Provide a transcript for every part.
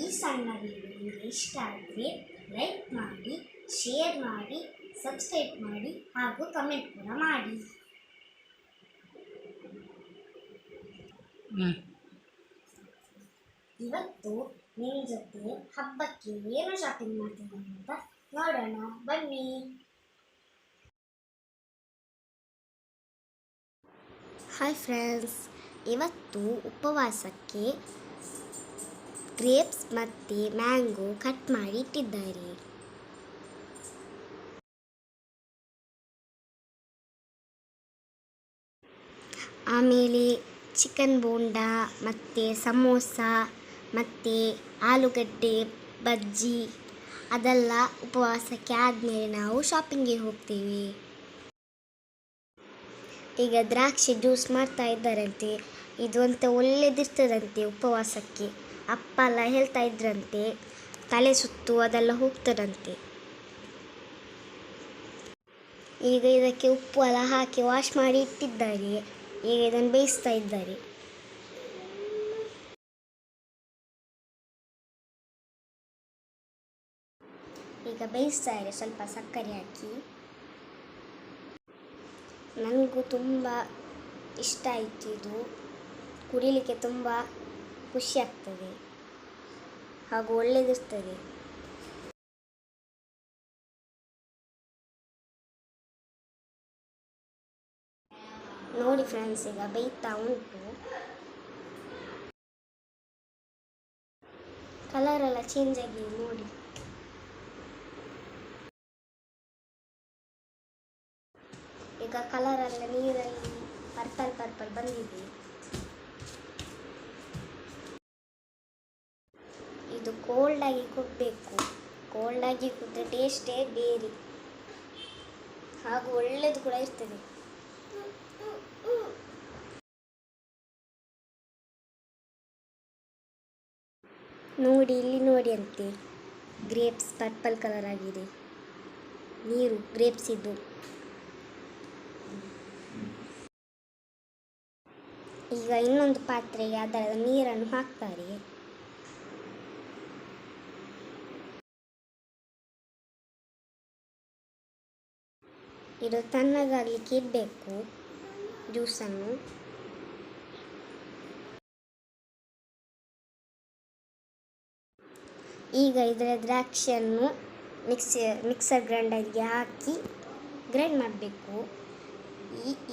ಈ ಸಣ್ಣ ವಿಡಿಯೋ ನಿಮಗೆ ಇಷ್ಟ ಆದರೆ ಲೈಕ್ ಮಾಡಿ ಶೇರ್ ಮಾಡಿ ಸಬ್ಸ್ಕ್ರೈಬ್ ಮಾಡಿ ಹಾಗೂ ಕಮೆಂಟ್ ಕೂಡ ಮಾಡಿ. ಇವತ್ತು ನಿಮ್ಮ ಜೊತೆ ಹಬ್ಬಕ್ಕೆ ಏನು ಶಾಪಿಂಗ್ ಮಾಡ್ತೀನಿ ಅಂತ ನೋಡೋಣ. ಬನ್ನಿ. ಹಾಯ್ ಫ್ರೆಂಡ್ಸ್ ಇವತ್ತು ಉಪವಾಸಕ್ಕೆ ಗ್ರೇಪ್ಸ್ ಮತ್ತು ಮ್ಯಾಂಗೋ ಕಟ್ ಮಾಡಿ ಇಟ್ಟಿದ್ದಾರೆ. ಆಮೇಲೆ ಚಿಕನ್ ಬೋಂಡ ಮತ್ತು ಸಮೋಸ ಮತ್ತು ಆಲೂಗಡ್ಡೆ, ಬಜ್ಜಿ ಅದೆಲ್ಲ ಉಪವಾಸಕ್ಕೆ ಆದಮೇಲೆ ನಾವು ಶಾಪಿಂಗ್ಗೆ ಹೋಗ್ತೀವಿ. ಈಗ ದ್ರಾಕ್ಷಿ ಜ್ಯೂಸ್ ಮಾಡ್ತಾ ಇದ್ದಾರಂತೆ. ಇದು ಅಂತ ಒಳ್ಳೇದಿರ್ತದಂತೆ ಉಪವಾಸಕ್ಕೆ. ಅಪ್ಪ ಎಲ್ಲ ಹೇಳ್ತಾ ಇದ್ರಂತೆ, ತಲೆ ಸುತ್ತು ಅದೆಲ್ಲ ಹೋಗ್ತದಂತೆ. ಈಗ ಇದಕ್ಕೆ ಉಪ್ಪು ಎಲ್ಲ ಹಾಕಿ ವಾಶ್ ಮಾಡಿ ಇಟ್ಟಿದ್ದಾರೆ. ಈಗ ಇದನ್ನು ಬೇಯಿಸ್ತಾ ಇದ್ದಾರೆ. ಈಗ ಬೇಯಿಸ್ತಾ ಇದೆ, ಸ್ವಲ್ಪ ಸಕ್ಕರೆ ಹಾಕಿ. ನನಗೂ ತುಂಬ ಇಷ್ಟ ಆಯಿತು ಇದು. ಕುಡಿಲಿಕ್ಕೆ ತುಂಬ ಖುಷಿ ಆಗ್ತದೆ ಹಾಗೂ ಒಳ್ಳೆಯದಿರ್ತದೆ ನೋಡಿ ಫ್ರೆಂಡ್ಸ್ ಈಗ ಬೇಯ್ತಾ ಉಂಟು. ಕಲರ್ ಎಲ್ಲ ಚೇಂಜ್ ಆಗಿದೆ ನೋಡಿ. ಈಗ ಕಲರ್ ಎಲ್ಲ ನೀರಲ್ಲಿ ಪರ್ಪಲ್ ಪರ್ಪಲ್ ಬಂದಿದೆ. ಇದು ಕೋಲ್ಡ್ ಆಗಿ ಕುಡಬೇಕು. ಕೋಲ್ಡ್ ಆಗಿ ಕುಡಿದ್ರೆ ಟೇಸ್ಟೇ ಬೇರೆ. ಹಾಗೂ ಒಳ್ಳೇದು ಕೂಡ ಇರ್ತದೆ. ನೋಡಿ, ಇಲ್ಲಿ ನೋಡಿ ಅಂತೆ. ಗ್ರೇಪ್ಸ್ ಪರ್ಪಲ್ ಕಲರ್ ಆಗಿದೆ. ನೀರು ಗ್ರೇಪ್ಸ್ ಇದು. ಈಗ ಇನ್ನೊಂದು ಪಾತ್ರೆಗೆ ಅದರ ನೀರನ್ನು ಹಾಕ್ತಾರೆ. ಇದು ತಣ್ಣಗಾಗಲಿಕ್ಕೆ ಇಡಬೇಕು, ಜ್ಯೂಸನ್ನು. ಈಗ ಇದರ ದ್ರಾಕ್ಷಿಯನ್ನು ಮಿಕ್ಸಿ, ಮಿಕ್ಸರ್ ಗ್ರೈಂಡರ್ಗೆ ಹಾಕಿ ಗ್ರೈಂಡ್ ಮಾಡಬೇಕು.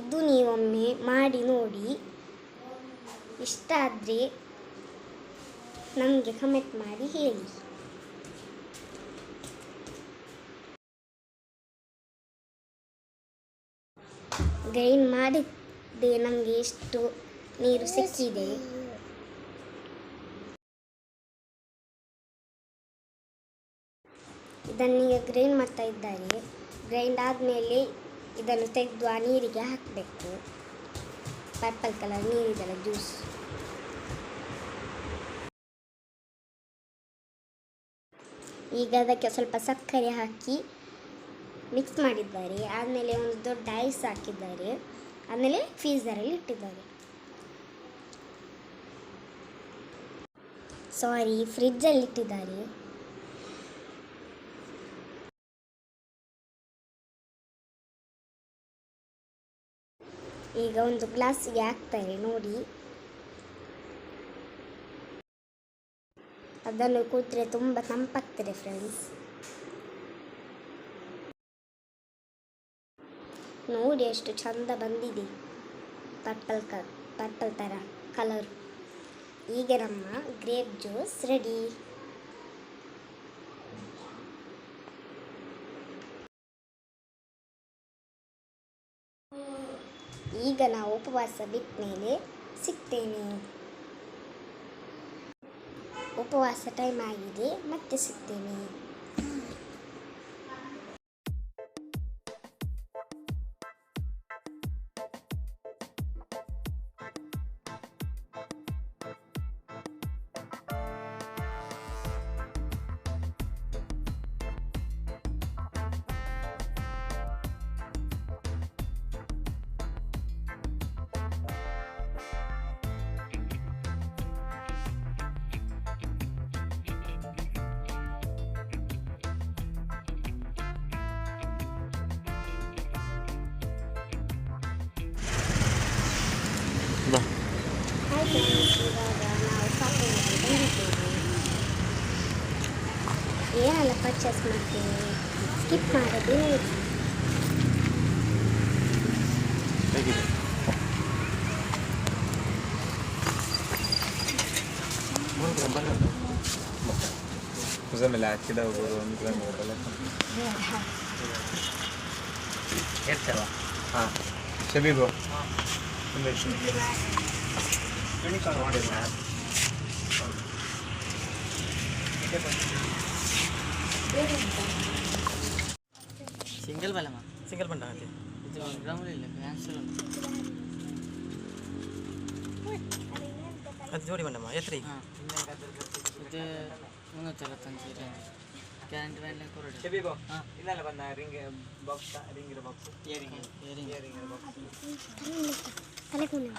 ಇದು ನೀವೊಮ್ಮೆ ಮಾಡಿ ನೋಡಿ. ಇಷ್ಟ ಆದರೆ ನಮಗೆ ಕಮೆಂಟ್ ಮಾಡಿ ಹೇಳಿ. ಗ್ರೈಂಡ್ ಮಾಡಿದ್ದೆ, ನಮಗೆ ಎಷ್ಟು ನೀರು ಸಿಕ್ಕಿದೆ. ಇದನ್ನೀಗ ಗ್ರೈಂಡ್ ಮಾಡ್ತಾ ಇದ್ದಾರೆ. ಗ್ರೈಂಡ್ ಆದಮೇಲೆ ಇದನ್ನು ತೆಗೆದು ಆ ನೀರಿಗೆ ಹಾಕಬೇಕು. ಪರ್ಪಲ್ ಕಲರ್ ನೀರಿದೆಲ್ಲ ಜ್ಯೂಸ್ ಈಗ ಅದಕ್ಕೆ ಸ್ವಲ್ಪ ಸಕ್ಕರೆ ಹಾಕಿ ಮಿಕ್ಸ್ ಮಾಡಿದ್ದಾರೆ. ಆದಮೇಲೆ ಒಂದು ದೊಡ್ಡ ಐಸ್ ಹಾಕಿದ್ದಾರೆ. ಆಮೇಲೆ ಫ್ರೀಸರಲ್ಲಿ ಇಟ್ಟಿದ್ದಾರೆ. ಸಾರಿ, ಫ್ರಿಜ್ಜಲ್ಲಿ ಇಟ್ಟಿದ್ದಾರೆ. ಈಗ ಒಂದು ಗ್ಲಾಸಿಗೆ ಹಾಕ್ತಾರೆ, ನೋಡಿ. ಅದನ್ನು ಕೂತ್ರೆ ತುಂಬ ತಂಪಾಗ್ತದೆ ಫ್ರೆಂಡ್ಸ್ ನೋಡಿ ಎಷ್ಟು ಚಂದ ಬಂದಿದೆ. ಪರ್ಪಲ್ ಕ, ಪರ್ಪಲ್ ಥರ ಕಲರ್ ಈಗ ನಮ್ಮ ಗ್ರೇಪ್ ಜ್ಯೂಸ್ ರೆಡಿ ಈಗ ನಾವು ಉಪವಾಸ ಬಿಟ್ಟ ಮೇಲೆ ಸಿಗ್ತೇನೆ. ಉಪವಾಸ ಟೈಮ್ ಆಗಿದೆ, ಮತ್ತೆ ಸಿಗ್ತೇನೆ. ಏನೆಲ್ಲ ಪರ್ಚಸ್ ಮಾಡ್ಬೇಕು ಸ್ಕಿಪ್ ಮಾಡೋದು? ಹೋಗಿ ಮೊದಲು ಬಂದೆ ಮೊದಲು ಕೂزم ಲಾಗ್ كده ಹಾಂ. ನಡಲ್ಲ ಹಾ ಎರ್ಚಲ ಹಾ. സിംഗിൾ ബലമാ സിംഗിൾ ബണ്ടാകത്തെ അത് ജോഡി ബണ്ടമ്മ എത്ര? ഇത് മുന്നൂറ്റി അറുപത്തഞ്ച് ഗ്യാരണ്ടി വേണ്ടി കുറവ്. ഇന്നലെ വന്ന ring box റിംഗിന്റെ box earring earring earring box തലക്കുണ്ട്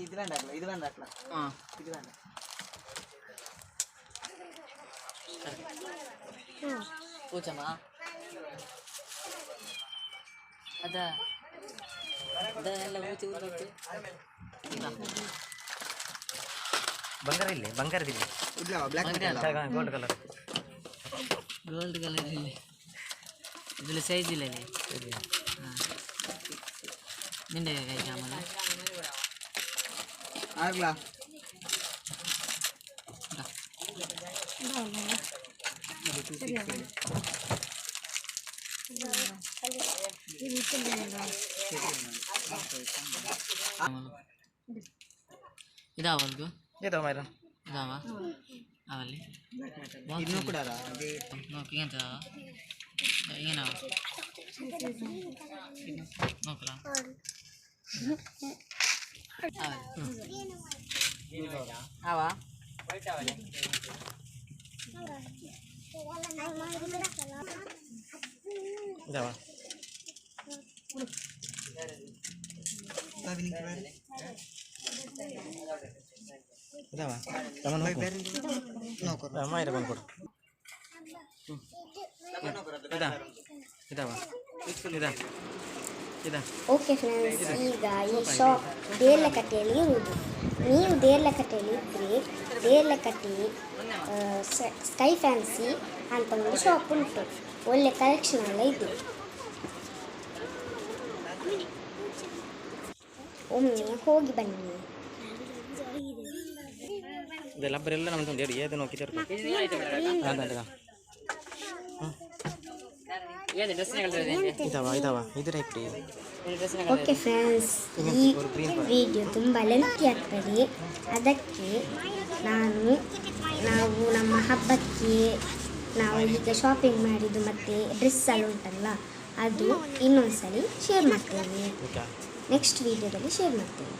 ಇದು ಬೇಡ ಹಾಕ್ಲ ಇದು ಬೇಡ ಹಾಕ್ಲ ಹಾಂ ಇದು ಬೇಡ ಪೂಜಮ್ಮ ಅದ ಅದ ಎಲ್ಲ ಊತಿ ಊತಿ ಬಂಗಾರ ಇಲ್ಲಿ ಬಂಗಾರದಿಲ್ಲ ಇಲ್ಲ black gold colour gold colour ಇಲ್ಲಿ ಇದ್ರಲ್ಲಿ ಸೈಜ್ ಇಲ್ಲ ಇಲ್ಲಿ ಸರಿ ಹಾಂ ನಿಂಡೆ ಕೈ ಆಮೇಲೆ ಆಗ್ಲಾ ಇದಾವ ಅಲ್ಗು ಏತವ ಮಾರ ಇದಾವ ಅವಲ್ಲಿ ಇನ್ನೂ ಕೂಡ ನೋಕಿ ಎಂತ ಏನವ ನೋಕಲ అవా ఇదవా ఇదవా తమ నోకు అమ్మా ఇరవై కొడు ఇదా ఇదావా ఇదా ಓಕೆ ಫ್ರೆಂಡ್ಸ್ ಈಗ ಈ ಶಾಪ್ ದೇರ್ಲಕಟ್ಟೆಯಲ್ಲಿ ಇರುವುದು ನೀವು ದೇರ್ಲಕಟ್ಟೆಯಲ್ಲಿ ಇದ್ದರೆ ದೇರ್ಲಕಟ್ಟೆ ಆ, ಸ- ಸ್ಕೈ ಫ್ಯಾನ್ಸಿ ಅಂತ ಒಂದು ಶಾಪ್ ಉಂಟು ಒಳ್ಳೆ ಕಲೆಕ್ಷನ್ ಎಲ್ಲ ಇದೆ ಒಮ್ಮೆ ಹೋಗಿ ಬನ್ನಿ ಇದೆಲ್ಲ ಬರೆಲ್ಲ ನಮ್ದು ಒಂದು ಎರಡು ಏದು ನೋಕಿದ್ದಾರೆ ಏನು ಡ್ರೆಸ್ಸಿನ ಇದಾವ ಇದಾವ ಇದ್ರ ಇಟ್ರಿ ಓಕೆ ಫ್ರೆಂಡ್ಸ್ ಈ ವಿಡಿಯೋ ತುಂಬ ಲೆಂತಿ ಆಗ್ತದೆ. ಅದಕ್ಕೆ ನಾನು ನಾವು ನಮ್ಮ ಹಬ್ಬಕ್ಕೆ ನಾವು ಈಗ ಶಾಪಿಂಗ್ ಮಾಡಿದ್ದು ಮತ್ತು ಡ್ರೆಸ್ ಎಲ್ಲ ಉಂಟಲ್ಲ ಅದು ಇನ್ನೊಂದ್ಸಲಿ ಶೇರ್ ಮಾಡ್ತೇವೆ ನೆಕ್ಸ್ಟ್ ವಿಡಿಯೋದಲ್ಲಿ ಶೇರ್ ಮಾಡ್ತೇವೆ